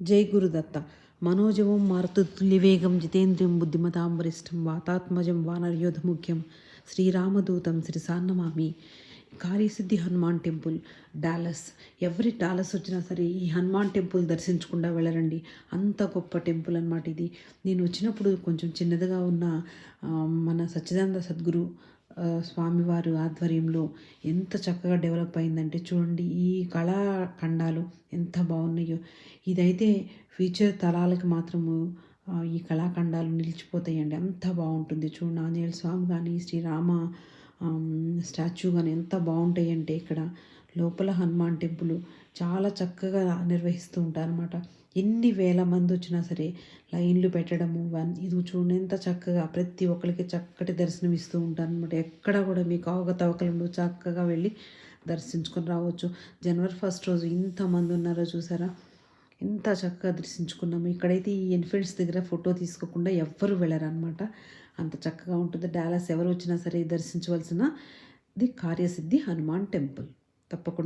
జై గురుదత్త మనోజవం మారుతుల్యవేగం జితేంద్రియం బుద్ధిమతాం వరిష్టం వాతాత్మజం వానర్యోధముఖ్యం. శ్రీరామదూతం శ్రీసాన్నమామి కార్యసిద్ధి హనుమాన్ టెంపుల్ డాలస్. ఎవరి డాలస్ వచ్చినా సరే ఈ హనుమాన్ టెంపుల్ దర్శించకుండా వెళ్ళరండి. అంత గొప్ప టెంపుల్ అనమాట ఇది. నేను వచ్చినప్పుడు కొంచెం చిన్నదిగా ఉన్న మన సచ్చిదానంద సద్గురు స్వామివారు ఆధ్వర్యంలో ఎంత చక్కగా డెవలప్ అయిందంటే చూడండి ఈ కళాఖండాలు ఎంత బాగున్నాయో. ఇదైతే ఫ్యూచర్ తరాలకు మాత్రము ఈ కళాఖండాలు నిలిచిపోతాయండి. అంత బాగుంటుంది. చూడండి ఆంజనేయ స్వామి కానీ శ్రీరామ స్టాచ్యూ కానీ ఎంత బాగుంటాయంటే ఇక్కడ లోపల హనుమాన్ టెంపుల్ చాలా చక్కగా నిర్వహిస్తూ ఉంటారన్నమాట. ఎన్ని వేల మంది వచ్చినా సరే లైన్లు పెట్టడము ఇది చూడండి ఎంత చక్కగా ప్రతి ఒక్కరికి చక్కటి దర్శనం ఇస్తూ ఉంటారనమాట ఎక్కడ కూడా మీకు అవకతవకలు చక్కగా వెళ్ళి దర్శించుకొని రావచ్చు. జనవరి ఫస్ట్ రోజు ఇంతమంది ఉన్నారో చూసారా? ఎంత చక్కగా దర్శించుకున్నాము ఇక్కడైతే ఈ ఎన్ఫిల్డ్స్ దగ్గర ఫోటో తీసుకోకుండా ఎవ్వరు వెళ్ళరనమాట అంత చక్కగా ఉంటుంది. డాలస్ ఎవరు వచ్చినా సరే దర్శించవలసిన ది కార్యసిద్ధి హనుమాన్ టెంపుల్. తప్పకుండా